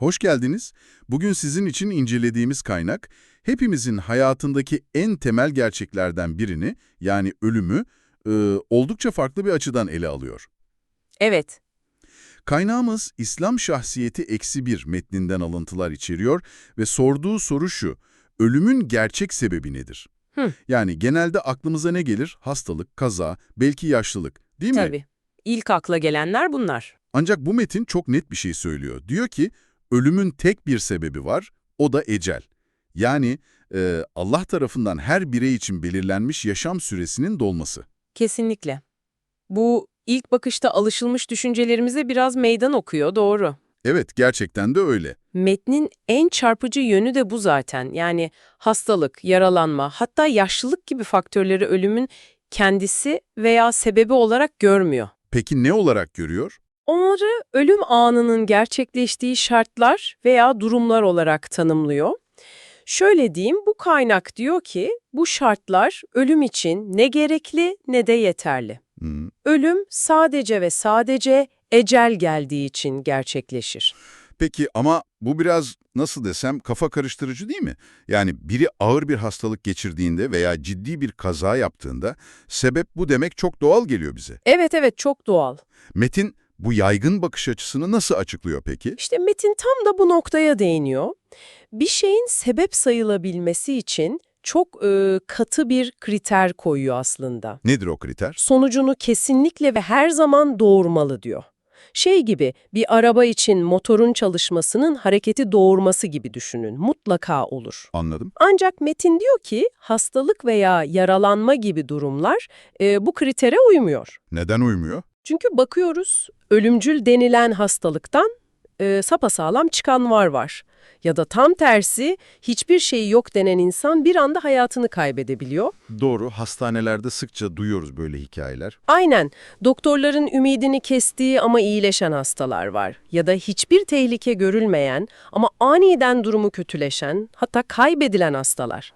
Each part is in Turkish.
Hoş geldiniz. Bugün sizin için incelediğimiz kaynak, hepimizin hayatındaki en temel gerçeklerden birini, yani ölümü, e, oldukça farklı bir açıdan ele alıyor. Evet, Kaynağımız İslam Şahsiyeti Eksi Bir metninden alıntılar içeriyor ve sorduğu soru şu, ölümün gerçek sebebi nedir? Hı. Yani genelde aklımıza ne gelir? Hastalık, kaza, belki yaşlılık, değil mi? tabii. İlk akla gelenler bunlar. Ancak bu metin çok net bir şey söylüyor. Diyor ki, ölümün tek bir sebebi var, o da ecel. Yani e, Allah tarafından her birey için belirlenmiş yaşam süresinin dolması. Kesinlikle. Bu ilk bakışta alışılmış düşüncelerimize biraz meydan okuyor, doğru. Evet, gerçekten de öyle. Metnin en çarpıcı yönü de bu zaten. Yani hastalık, yaralanma, hatta yaşlılık gibi faktörleri ölümün kendisi veya sebebi olarak görmüyor. Peki ne olarak görüyor? Onları ölüm anının gerçekleştiği şartlar veya durumlar olarak tanımlıyor. Şöyle diyeyim, bu kaynak diyor ki bu şartlar ölüm için ne gerekli ne de yeterli. Hmm, Ölüm sadece ve sadece ecel geldiği için gerçekleşir. Peki ama bu biraz nasıl desem kafa karıştırıcı değil mi? Yani biri ağır bir hastalık geçirdiğinde veya ciddi bir kaza yaptığında sebep bu demek çok doğal geliyor bize. Evet evet çok doğal. Metin bu yaygın bakış açısını nasıl açıklıyor peki? İşte Metin tam da bu noktaya değiniyor. Bir şeyin sebep sayılabilmesi için çok e, katı bir kriter koyuyor aslında. Nedir o kriter? sonucunu kesinlikle ve her zaman doğurmalı diyor. Şey gibi bir araba için motorun çalışmasının hareketi doğurması gibi düşünün. Mutlaka olur. Anladım. Ancak Metin diyor ki hastalık veya yaralanma gibi durumlar e, bu kritere uymuyor. Neden uymuyor? Çünkü bakıyoruz ölümcül denilen hastalıktan e, sapasağlam çıkanlar var. Ya da tam tersi hiçbir şeyi yok denen insan bir anda hayatını kaybedebiliyor. Doğru, hastanelerde sıkça duyuyoruz böyle hikayeler. Aynen. Doktorların ümidini kestiği ama iyileşen hastalar var. Ya da hiçbir tehlike görülmeyen ama aniden durumu kötüleşen, hatta kaybedilen hastalar.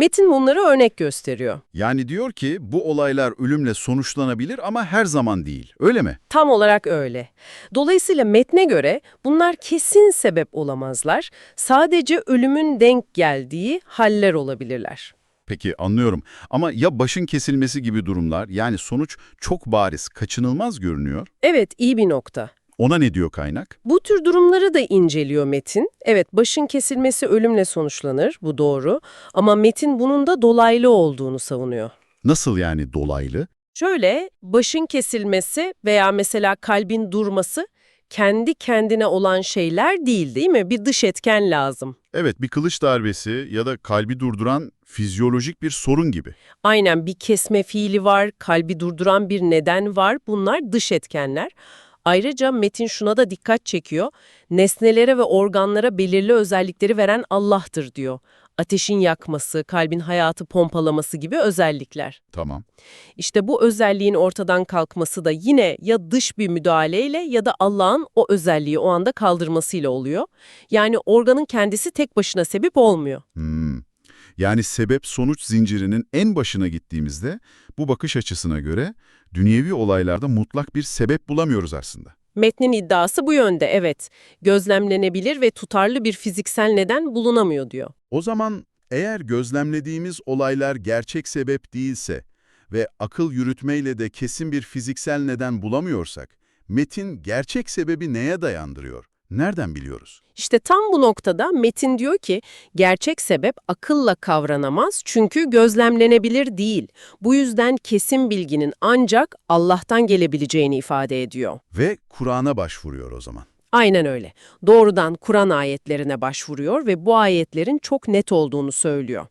Metin bunları örnek gösteriyor. Yani diyor ki bu olaylar ölümle sonuçlanabilir ama her zaman değil, öyle mi? Tam olarak öyle. Dolayısıyla metne göre bunlar kesin sebep olamazlar. Sadece ölümün denk geldiği haller olabilirler. Peki anlıyorum ama ya başın kesilmesi gibi durumlar yani sonuç çok bariz, kaçınılmaz görünüyor. Evet, iyi bir nokta. Ona ne diyor kaynak? Bu tür durumları da inceliyor Metin. Evet, başın kesilmesi ölümle sonuçlanır, bu doğru. Ama Metin bunun da dolaylı olduğunu savunuyor. Nasıl yani dolaylı? Şöyle, başın kesilmesi veya mesela kalbin durması kendi kendine olan şeyler değil değil mi? Bir dış etken lazım. Evet bir kılıç darbesi ya da kalbi durduran fizyolojik bir sorun gibi. Aynen bir kesme fiili var, kalbi durduran bir neden var. Bunlar dış etkenler. Ayrıca Metin şuna da dikkat çekiyor. Nesnelere ve organlara belirli özellikleri veren Allah'tır diyor. Ateşin yakması, kalbin hayatı pompalaması gibi özellikler. Tamam. İşte bu özelliğin ortadan kalkması da yine ya dış bir müdahaleyle ya da Allah'ın o özelliği o anda kaldırmasıyla oluyor. Yani organın kendisi tek başına sebep olmuyor. Hmm. Yani sebep-sonuç zincirinin en başına gittiğimizde bu bakış açısına göre dünyevi olaylarda mutlak bir sebep bulamıyoruz aslında. Metnin iddiası bu yönde evet. Gözlemlenebilir ve tutarlı bir fiziksel neden bulunamıyor diyor. O zaman eğer gözlemlediğimiz olaylar gerçek sebep değilse ve akıl yürütmeyle de kesin bir fiziksel neden bulamıyorsak, metin gerçek sebebi neye dayandırıyor? Nereden biliyoruz? İşte tam bu noktada Metin diyor ki gerçek sebep akılla kavranamaz çünkü gözlemlenebilir değil. Bu yüzden kesin bilginin ancak Allah'tan gelebileceğini ifade ediyor. Ve Kur'an'a başvuruyor o zaman. Aynen öyle. Doğrudan Kur'an ayetlerine başvuruyor ve bu ayetlerin çok net olduğunu söylüyor.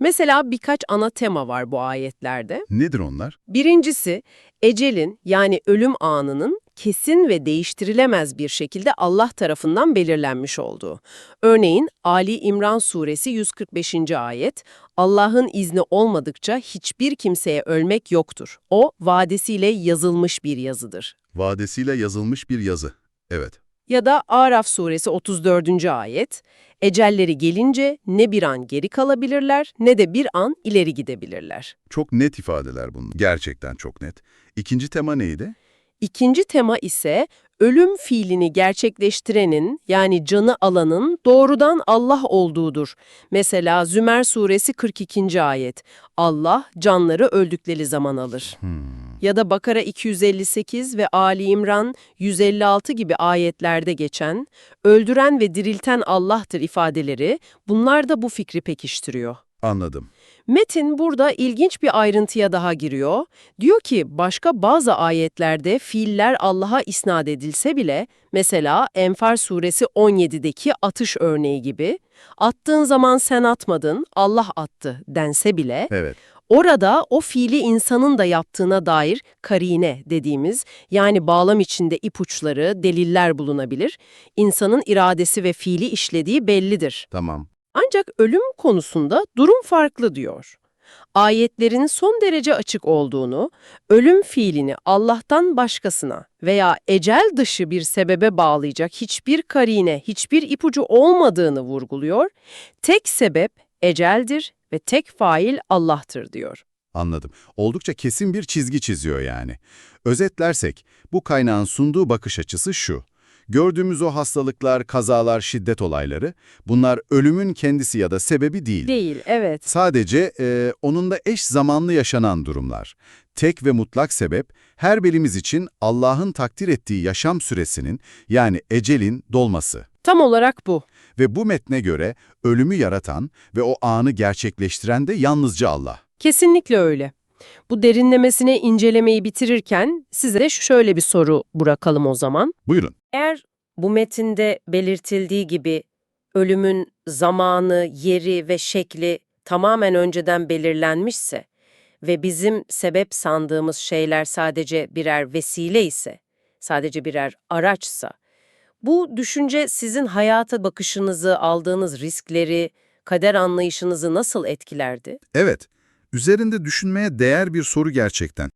Mesela birkaç ana tema var bu ayetlerde. Nedir onlar? Birincisi, ecelin yani ölüm anının kesin ve değiştirilemez bir şekilde Allah tarafından belirlenmiş olduğu. Örneğin Ali İmran suresi 145. ayet, Allah'ın izni olmadıkça hiçbir kimseye ölmek yoktur. O, vadesiyle yazılmış bir yazıdır. Vadesiyle yazılmış bir yazı. Evet. Ya da Araf suresi 34. ayet, ecelleri gelince ne bir an geri kalabilirler ne de bir an ileri gidebilirler. Çok net ifadeler bunlar. Gerçekten çok net. İkinci tema neydi? İkinci tema ise ölüm fiilini gerçekleştirenin yani canı alanın doğrudan Allah olduğudur. Mesela Zümer suresi 42. ayet. Allah canları öldükleri zaman alır. Ya da Bakara 258 ve Ali İmran 156 gibi ayetlerde geçen öldüren ve dirilten Allah'tır ifadeleri bunlar da bu fikri pekiştiriyor. Anladım. Metin burada ilginç bir ayrıntıya daha giriyor. Diyor ki başka bazı ayetlerde fiiller Allah'a isnat edilse bile, mesela Enfal suresi 17'deki atış örneği gibi, attığın zaman sen atmadın, Allah attı dense bile, Evet. orada o fiili insanın da yaptığına dair karine dediğimiz, yani bağlam içinde ipuçları, deliller bulunabilir, insanın iradesi ve fiili işlediği bellidir. Tamam. Ancak ölüm konusunda durum farklı diyor. Ayetlerin son derece açık olduğunu, ölüm fiilini Allah'tan başkasına veya ecel dışı bir sebebe bağlayacak hiçbir karine, hiçbir ipucu olmadığını vurguluyor. Tek sebep eceldir ve tek fail Allah'tır diyor. Anladım. Oldukça kesin bir çizgi çiziyor yani. Özetlersek, bu kaynağın sunduğu bakış açısı şu. Gördüğümüz o hastalıklar, kazalar, şiddet olayları, bunlar ölümün kendisi ya da sebebi değil. Değil, evet. Sadece e, onunla eş zamanlı yaşanan durumlar. Tek ve mutlak sebep, her birimiz için Allah'ın takdir ettiği yaşam süresinin, yani ecelin dolması. Tam olarak bu. Ve bu metne göre ölümü yaratan ve o anı gerçekleştiren de yalnızca Allah. Kesinlikle öyle. Bu derinlemesine incelemeyi bitirirken size de şöyle bir soru bırakalım o zaman. Buyurun. Eğer bu metinde belirtildiği gibi ölümün zamanı, yeri ve şekli tamamen önceden belirlenmişse ve bizim sebep sandığımız şeyler sadece birer vesile ise, sadece birer araçsa, bu düşünce sizin hayata bakışınızı, aldığınız riskleri, kader anlayışınızı nasıl etkilerdi? Evet, üzerinde düşünmeye değer bir soru gerçekten.